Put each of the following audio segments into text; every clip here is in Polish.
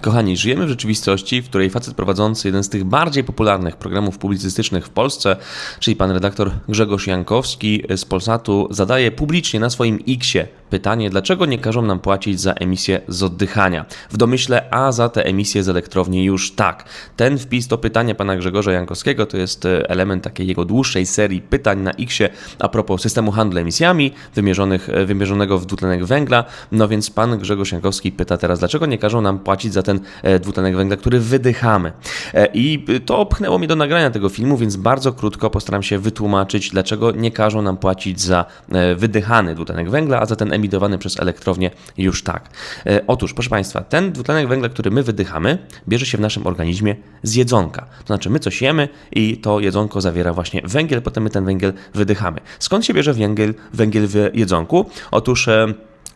Kochani, żyjemy w rzeczywistości, w której facet prowadzący jeden z tych bardziej popularnych programów publicystycznych w Polsce, czyli pan redaktor Grzegorz Jankowski z Polsatu, zadaje publicznie na swoim Xie pytanie, dlaczego nie każą nam płacić za emisję z oddychania. W domyśle, a za te emisje z elektrowni już tak. Ten wpis do pytania pana Grzegorza Jankowskiego to jest e, element takiej jego dłuższej serii pytań na Xie a propos systemu handlu emisjami wymierzonych, e, wymierzonego w dwutlenek węgla. No więc pan Grzegorz Jankowski pyta teraz, dlaczego nie każą nam płacić za ten e, dwutlenek węgla, który wydychamy. E, I to pchnęło mnie do nagrania tego filmu, więc bardzo krótko postaram się wytłumaczyć, dlaczego nie każą nam płacić za e, wydychany dwutlenek węgla, a za ten emitowany przez elektrownię już tak. Otóż, proszę Państwa, ten dwutlenek węgla, który my wydychamy, bierze się w naszym organizmie z jedzonka. To znaczy, my coś jemy i to jedzonko zawiera właśnie węgiel, potem my ten węgiel wydychamy. Skąd się bierze węgiel, węgiel w jedzonku? Otóż.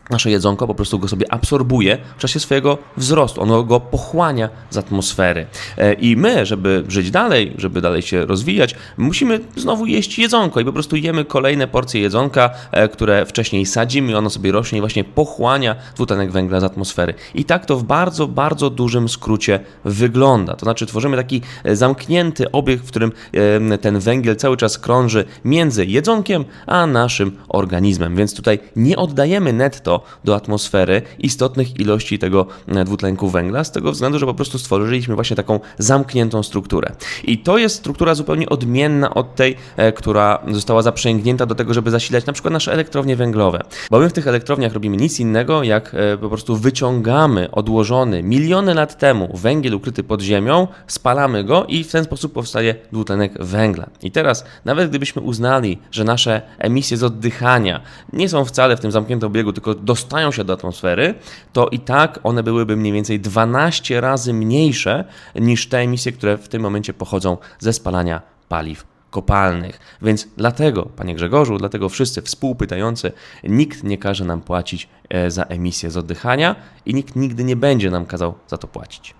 Nasze jedzonko po prostu go sobie absorbuje w czasie swojego wzrostu. Ono go pochłania z atmosfery. E, I my, żeby żyć dalej, żeby dalej się rozwijać, musimy znowu jeść jedzonko i po prostu jemy kolejne porcje jedzonka, e, które wcześniej sadzimy ono sobie rośnie i właśnie pochłania dwutlenek węgla z atmosfery. I tak to w bardzo, bardzo dużym skrócie wygląda. To znaczy tworzymy taki e, zamknięty obieg, w którym ten węgiel cały czas krąży między jedzonkiem a naszym organizmem. Więc tutaj nie oddajemy netto do atmosfery istotnych ilości tego e, dwutlenku węgla, z tego względu, że po prostu stworzyliśmy właśnie taką zamkniętą strukturę. I to jest struktura zupełnie odmienna od tej, e, która została zaprzęgnięta do tego, żeby zasilać na przykład nasze elektrownie węglowe. Bo my w tych elektrowniach robimy nic innego, jak e, po prostu wyciągamy odłożony miliony lat temu węgiel ukryty pod ziemią, spalamy go i w ten sposób powstaje dwutlenek węgla. I teraz, nawet gdybyśmy uznali, że nasze emisje z oddychania nie są wcale w tym zamkniętym obiegu, tylko dostają się do atmosfery, to i tak one byłyby mniej więcej 12 razy mniejsze niż te emisje, które w tym momencie pochodzą ze spalania paliw kopalnych. Więc dlatego, panie Grzegorzu, dlatego wszyscy współpytający, nikt nie każe nam płacić e, za emisję z oddychania i nikt nigdy nie będzie nam kazał za to płacić.